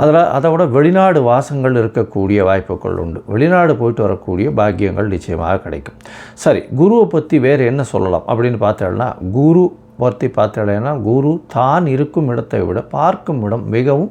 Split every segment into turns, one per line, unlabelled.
அதில் அதை விட வெளிநாடு வாசங்கள் இருக்கக்கூடிய வாய்ப்புகள் உண்டு. வெளிநாடு போயிட்டு வரக்கூடிய பாக்கியங்கள் நிச்சயமாக கிடைக்கும். சரி குருவை பற்றி வேறு என்ன சொல்லலாம் அப்படின்னு பார்த்தோம்னா குரு பற்றி பார்த்தோம்னா குரு தான் இருக்கும் இடத்தை விட பார்க்கும் இடம் மிகவும்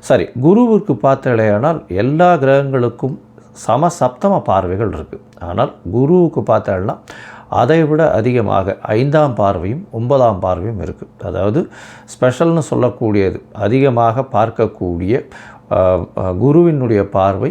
சரி குருவுக்கு பார்த்தலையானால் எல்லா கிரகங்களுக்கும் சம சப்தம பார்வைகள் இருக்குது ஆனால் குருவுக்கு பார்த்தோம்னா அதை விட அதிகமாக ஐந்தாம் பார்வையும் ஒன்பதாம் பார்வையும் இருக்குது அதாவது ஸ்பெஷல்னு சொல்லக்கூடியது அதிகமாக பார்க்கக்கூடிய குருவினுடைய பார்வை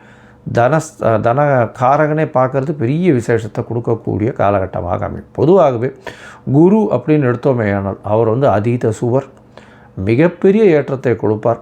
தனஸ் தன காரகனே பார்க்கறது பெரிய விசேஷத்தை கொடுக்கக்கூடிய காலகட்டமாக அமையும். பொதுவாகவே குரு அப்படின்னு எடுத்தோமே ஆனால் அவர் வந்து அதீத சுவர் மிகப்பெரிய ஏற்றத்தை கொடுப்பார்.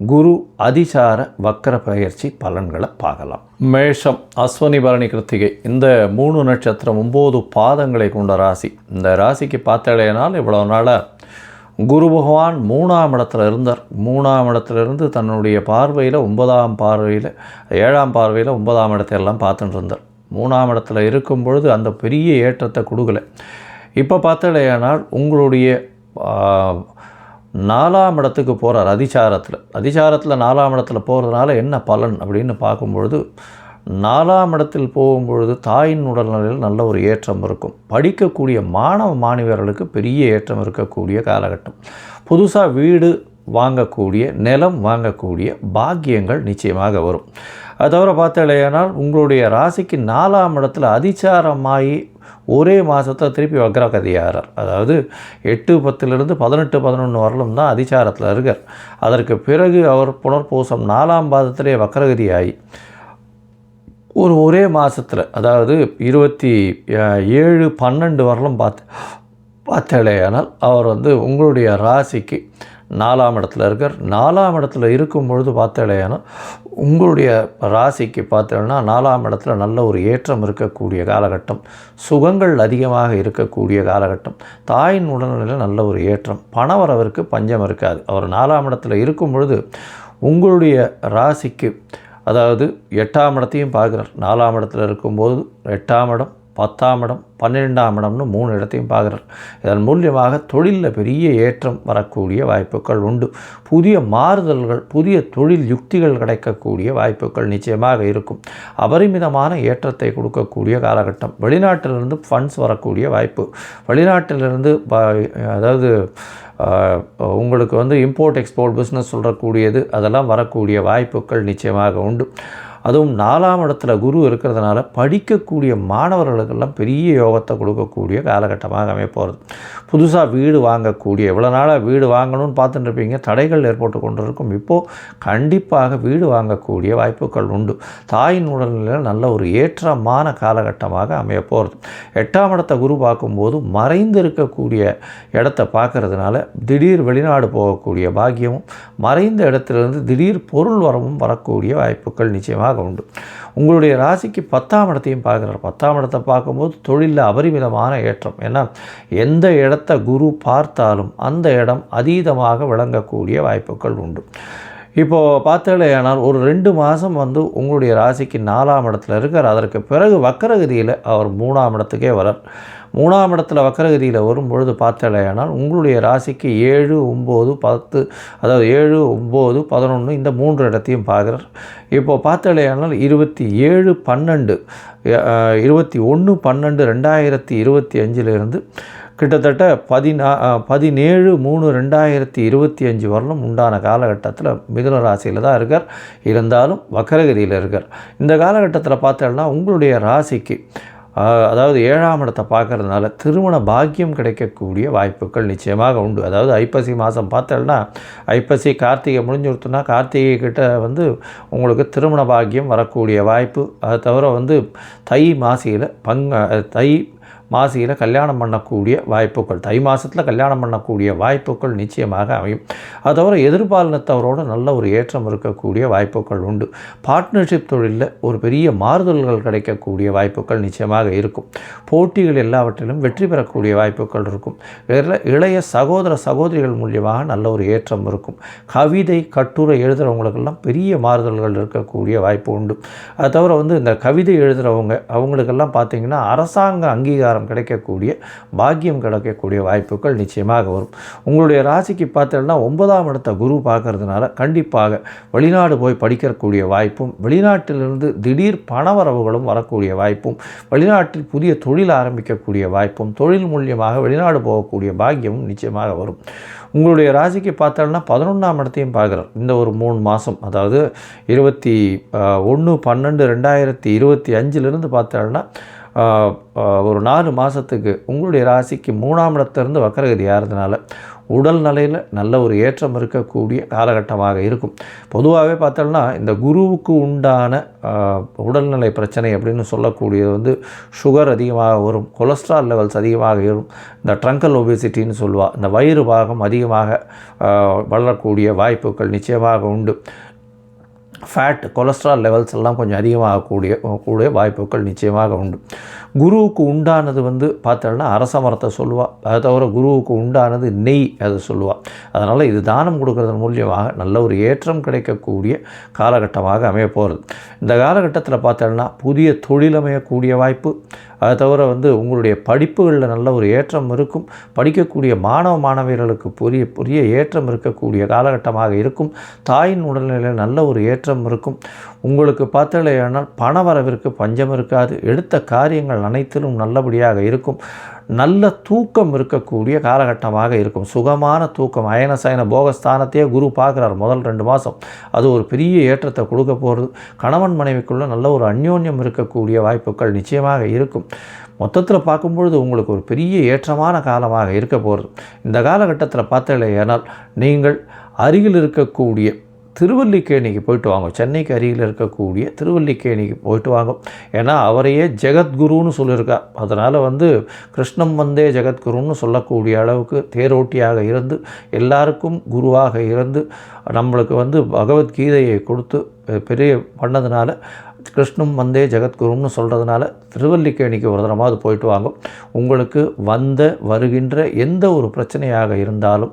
குரு அதிசார வக்கர பயிற்சி பலன்களை பார்க்கலாம். மேஷம் அஸ்வனி பரணி கிருத்திகை. இந்த மூணு நட்சத்திரம் ஒம்பது பாதங்களை கொண்ட ராசி. இந்த ராசிக்கு பார்த்தாலேனால் இவ்வளோ நாளாக குரு பகவான் மூணாம் இடத்துல இருந்தார். மூணாம் இடத்துல இருந்து தன்னுடைய பார்வையில் ஒன்பதாம் பார்வையில் ஏழாம் பார்வையில் ஒன்பதாம் இடத்தையெல்லாம் பார்த்துட்டு இருந்தார். மூணாம் இடத்துல இருக்கும் பொழுது அந்த பெரிய ஏற்றத்தை கொடுக்கல. இப்போ பார்த்தலையானால் உங்களுடைய நாலாம் இடத்துக்கு போகிறார் அதிசாரத்தில் அதிசாரத்தில் நாலாம் இடத்துல போகிறதுனால என்ன பலன் அப்படின்னு பார்க்கும்பொழுது நாலாம் இடத்தில் போகும்பொழுது தாயின் உடல்நிலையில் நல்ல ஒரு ஏற்றம் இருக்கும். படிக்கக்கூடிய மாணவ மாணவியர்களுக்கு பெரிய ஏற்றம் இருக்கக்கூடிய காலகட்டம். புதுசாக வீடு வாங்கக்கூடிய நிலம் வாங்கக்கூடிய பாக்கியங்கள் நிச்சயமாக வரும். அது தவிர பார்த்தாலேயானால் உங்களுடைய ராசிக்கு நாலாம் இடத்துல அதிச்சாரமாகி ஒரே மாதத்தில் திருப்பி வக்ரகதியாகிறார் அதாவது எட்டு பத்துலேருந்து பதினெட்டு பதினொன்று வரலும் தான் அதிச்சாரத்தில் இருக்கார். அதற்கு பிறகு அவர் புனர்பூசம் நாலாம் பாதத்திலே வக்ரகதி ஆகி ஒரு ஒரே மாதத்தில் அதாவது இருபத்தி ஏழு பன்னெண்டு வரலும் பார்த்து பார்த்தாலேயானால் அவர் வந்து உங்களுடைய ராசிக்கு நாலாம் இடத்துல இருக்கார். நாலாம் இடத்துல இருக்கும் பொழுது பார்த்தாலேயானால் உங்களுடைய ராசிக்கு பார்த்தோன்னா நாலாம் இடத்துல நல்ல ஒரு ஏற்றம் இருக்கக்கூடிய காலகட்டம். சுகங்கள் அதிகமாக இருக்கக்கூடிய காலகட்டம். தாயின் உடல்நிலையில் நல்ல ஒரு ஏற்றம். பணவரவிற்கு பஞ்சம் இருக்காது. அவர் நாலாம் இடத்துல இருக்கும் பொழுது உங்களுடைய ராசிக்கு அதாவது எட்டாம் இடத்தையும் பார்க்குறார். நாலாம் இடத்துல இருக்கும்போது எட்டாம் இடம் பத்தாம் இடம் பன்னிரெண்டாம் இடம்னு மூணு இடத்தையும் பார்க்குறார். இதன் மூலியமாக தொழிலில் பெரிய ஏற்றம் வரக்கூடிய வாய்ப்புகள் உண்டு. புதிய மாறுதல்கள் புதிய தொழில் யுக்திகள் கிடைக்கக்கூடிய வாய்ப்புகள் நிச்சயமாக இருக்கும். அபரிமிதமான ஏற்றத்தை கொடுக்கக்கூடிய காலகட்டம். வெளிநாட்டிலிருந்து ஃபண்ட்ஸ் வரக்கூடிய வாய்ப்பு. வெளிநாட்டிலிருந்து ப- அதாவது உங்களுக்கு வந்து இம்போர்ட் எக்ஸ்போர்ட் பிஸ்னஸ் சொல்கிறக்கூடியது அதெல்லாம் வரக்கூடிய வாய்ப்புகள் நிச்சயமாக உண்டு. அதுவும் நாலாம் இடத்துல குரு இருக்கிறதுனால படிக்கக்கூடிய மாணவர்களுக்கெல்லாம் பெரிய யோகத்தை கொடுக்கக்கூடிய காலகட்டமாக அமைப்போகிறது புதுசாக வீடு வாங்கக்கூடிய இவ்வளோ நாளாக வீடு வாங்கணும்னு பார்த்துட்டு இருப்பீங்க. தடைகள் ஏற்பட்டு கொண்டிருக்கும். இப்போது கண்டிப்பாக வீடு வாங்கக்கூடிய வாய்ப்புகள் உண்டு. தாயின் உடல்நிலையில் நல்ல ஒரு ஏற்றமான காலகட்டமாக அமைய போகிறது. எட்டாம் இடத்தை குரு பார்க்கும்போது மறைந்து இருக்கக்கூடிய இடத்த பார்க்கறதுனால திடீர் வெளிநாடு போகக்கூடிய பாக்கியமும் மறைந்த இடத்துலேருந்து திடீர் பொருள் வரவும் வரக்கூடிய வாய்ப்புகள் நிச்சயமாக உண்டு. உங்களுடைய ராசிக்கு பத்தாம் இடத்தையும் பார்க்குறார். பத்தாம் இடத்தை பார்க்கும்போது தொழிலில் அபரிமிதமான ஏற்றம். ஏன்னா எந்த இடத்த குரு பார்த்தாலும் அந்த இடம் அதீதமாக விளங்கக்கூடிய வாய்ப்புகள் உண்டு. இப்போது பார்த்தேனால் ஒரு ரெண்டு மாதம் வந்து உங்களுடைய ராசிக்கு நாலாம் இடத்துல இருக்கார். அதற்கு பிறகு வக்கரகதியில் அவர் மூணாம் இடத்துக்கே வரார். மூணாம் இடத்துல வக்கரகிரியில் வரும்பொழுது பார்த்தலையானால் உங்களுடைய ராசிக்கு ஏழு ஒம்பது பத்து அதாவது ஏழு ஒம்பது பதினொன்று இந்த மூன்று இடத்தையும் பார்க்குறார். இப்போது பார்த்தலையானால் இருபத்தி ஏழு பன்னெண்டு இருபத்தி ஒன்று பன்னெண்டு ரெண்டாயிரத்தி இருபத்தி அஞ்சிலிருந்து கிட்டத்தட்ட பதினா பதினேழு மூணு ரெண்டாயிரத்தி இருபத்தி அஞ்சு வரலும் உண்டான காலகட்டத்தில் மிதுன ராசியில் தான் இருக்கார். இருந்தாலும் வக்கரகிரியில் இருக்கார். இந்த காலகட்டத்தில் பார்த்தோம்னா உங்களுடைய ராசிக்கு அதாவது ஏழாம் இடத்தை பார்க்கறதுனால திருமண பாக்கியம் கிடைக்கக்கூடிய வாய்ப்புகள் நிச்சயமாக உண்டு. அதாவது ஐப்பசி மாதம் பார்த்தோம்னா ஐப்பசி கார்த்திகை முடிஞ்சு கார்த்திகை கிட்ட வந்து உங்களுக்கு திருமண பாக்கியம் வரக்கூடிய வாய்ப்பு. அதை தவிர வந்து தை மாசியில் பங்க தை மாசியில் கல்யாணம் பண்ணக்கூடிய வாய்ப்புகள். தை மாதத்தில் கல்யாணம் பண்ணக்கூடிய வாய்ப்புகள் நிச்சயமாக அமையும். அது தவிர எதிர்பாலினத்தவரோட நல்ல ஒரு ஏற்றம் இருக்கக்கூடிய வாய்ப்புகள் உண்டு. பார்ட்னர்ஷிப் தொழிலில் ஒரு பெரிய மாறுதல்கள் கிடைக்கக்கூடிய வாய்ப்புகள் நிச்சயமாக இருக்கும். போட்டிகள் எல்லாவற்றிலும் வெற்றி பெறக்கூடிய வாய்ப்புகள் இருக்கும். இளைய சகோதர சகோதரிகள் மூலியமாக நல்ல ஒரு ஏற்றம் இருக்கும். கவிதை கட்டுரை எழுதுகிறவங்களுக்கெல்லாம் பெரிய மாறுதல்கள் இருக்கக்கூடிய வாய்ப்பு உண்டு. அது தவிர வந்து இந்த கவிதை எழுதுகிறவங்க அவங்களுக்கெல்லாம் பார்த்திங்கன்னா அரசாங்க அங்கீகாரம் கிடைக்கக்கூடிய பாக்கியம் கிடைக்கக்கூடிய வாய்ப்புகள் நிச்சயமாக வரும். உங்களுடைய ராசிக்கு பார்த்தோம்னா ஒன்பதாம் இடத்த குரு பார்க்கறதுனால கண்டிப்பாக வெளிநாடு போய் படிக்கக்கூடிய வாய்ப்பும் வெளிநாட்டிலிருந்து திடீர் பணவரவுகளும் வரக்கூடிய வாய்ப்பும் வெளிநாட்டில் புதிய தொழில் ஆரம்பிக்கக்கூடிய வாய்ப்பும் தொழில் மூலியமாக வெளிநாடு போகக்கூடிய பாக்கியமும் நிச்சயமாக வரும். உங்களுடைய ராசிக்கு பார்த்தோம்னா பதினொன்றாம் இடத்தையும் பார்க்குறார். இந்த ஒரு மூணு மாதம் அதாவது இருபத்தி ஒன்று பன்னெண்டு ரெண்டாயிரத்தி இருபத்தி அஞ்சிலிருந்து பார்த்தோம்னா ஒரு நாலு மாதத்துக்கு உங்களுடைய ராசிக்கு மூணாம் இடத்திலிருந்து வக்கரகதி ஆகிறதுனால உடல் நிலையில் நல்ல ஒரு ஏற்றம் இருக்கக்கூடிய காலகட்டமாக இருக்கும். பொதுவாகவே பார்த்தோம்னா இந்த குருவுக்கு உண்டான உடல்நிலை பிரச்சனை அப்படின்னு சொல்லக்கூடியது வந்து சுகர் அதிகமாக வரும் கொலஸ்ட்ரால் லெவல்ஸ் அதிகமாக வரும் இந்த ட்ரங்கல் ஒபேசிட்டின்னு சொல்லுவா இந்த வயிறு பாகம் அதிகமாக வளரக்கூடிய வாய்ப்புகள் நிச்சயமாக உண்டு. ஃபேட் கொலஸ்ட்ரால் லெவல்ஸ் எல்லாம் கொஞ்சம் அதிகமாகக்கூடிய கூடிய வாய்ப்புகள் நிச்சயமாக உண்டு. குருவுக்கு உண்டானது வந்து பார்த்தோன்னா அரச மரத்தை சொல்லுவாள் அதை தவிர குருவுக்கு உண்டானது நெய் அதை சொல்லுவாள் அதனால் இது தானம் கொடுக்கறதன் மூலியமாக நல்ல ஒரு ஏற்றம் கிடைக்கக்கூடிய காலகட்டமாக அமைய போகிறது இந்த காலகட்டத்தில் பார்த்தோன்னா புதிய தொழில் அமையக்கூடிய வாய்ப்பு அதை தவிர வந்து உங்களுடைய படிப்புகளில் நல்ல ஒரு ஏற்றம் இருக்கும். படிக்கக்கூடிய மாணவ மாணவியர்களுக்கு புரிய புரிய ஏற்றம் இருக்கக்கூடிய காலகட்டமாக இருக்கும். தாயின் உடல்நிலையில் நல்ல ஒரு ஏற்றம் இருக்கும். உங்களுக்கு பார்த்தலையானால் பண வரவிற்கு பஞ்சம் இருக்காது. எடுத்த காரியங்கள் அனைத்திலும் நல்லபடியாக இருக்கும். நல்ல தூக்கம் இருக்கக்கூடிய காலகட்டமாக இருக்கும். சுகமான தூக்கம் அயன சயன போகஸ்தானத்தையே குரு பார்க்குறார் முதல் ரெண்டு மாதம் அது ஒரு பெரிய ஏற்றத்தை கொடுக்க போகிறது கணவன் மனைவிக்குள்ளே நல்ல ஒரு அந்யோன்யம் இருக்கக்கூடிய வாய்ப்புகள் நிச்சயமாக இருக்கும். மொத்தத்தில் பார்க்கும்பொழுது உங்களுக்கு ஒரு பெரிய ஏற்றமான காலமாக இருக்க போகிறது இந்த காலகட்டத்தில் பார்த்தலையானால் நீங்கள் அருகில் இருக்கக்கூடிய திருவல்லிக்கேணிக்கு போயிட்டு வாங்க. சென்னைக்கு அருகில் இருக்கக்கூடிய திருவல்லிக்கேணிக்கு போயிட்டு வாங்க. ஏன்னா அவரையே ஜெகத்குருன்னு சொல்லியிருக்கா. அதனால் வந்து கிருஷ்ணம் வந்தே ஜெகத்குருன்னு சொல்லக்கூடிய அளவுக்கு தேரோட்டியாக இருந்து எல்லாருக்கும் குருவாக இருந்து நம்மளுக்கு வந்து பகவத்கீதையை கொடுத்து பெரிய பண்ணதுனால கிருஷ்ணம் வந்தே ஜெகத்குருன்னு சொல்கிறதுனால திருவல்லிக்கேணிக்கு ஒரு தரமாவது போயிட்டு வாங்க. உங்களுக்கு வந்த வருகின்ற எந்த ஒரு பிரச்சனையாக இருந்தாலும்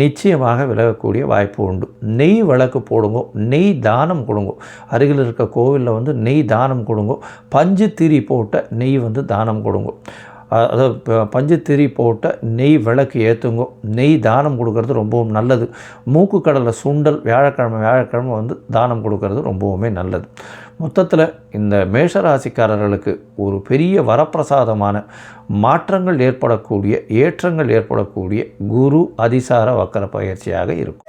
நிச்சயமாக விலகக்கூடிய வாய்ப்பு உண்டு. நெய் விளக்கு போடுங்க நெய் தானம் கொடுங்க. அருகில் இருக்க கோவிலில் வந்து நெய் தானம் கொடுங்க. பஞ்சு திரி போட்ட நெய் வந்து தானம் கொடுங்க. அதாவது பஞ்சு திரி போட்ட நெய் விளக்கு ஏற்றுங்கோ நெய் தானம் கொடுக்கறது ரொம்பவும் நல்லது. மூக்கு கடலை சுண்டல் வியாழக்கிழமை வியாழக்கிழமை வந்து தானம் கொடுக்கறது ரொம்பவுமே நல்லது. மொத்தத்தில் இந்த மேஷராசிக்காரர்களுக்கு ஒரு பெரிய வரப்பிரசாதமான மாற்றங்கள் ஏற்படக்கூடிய ஏற்றங்கள் ஏற்படக்கூடிய குரு அதிசார வக்கர பயிற்சியாக இருக்கும்.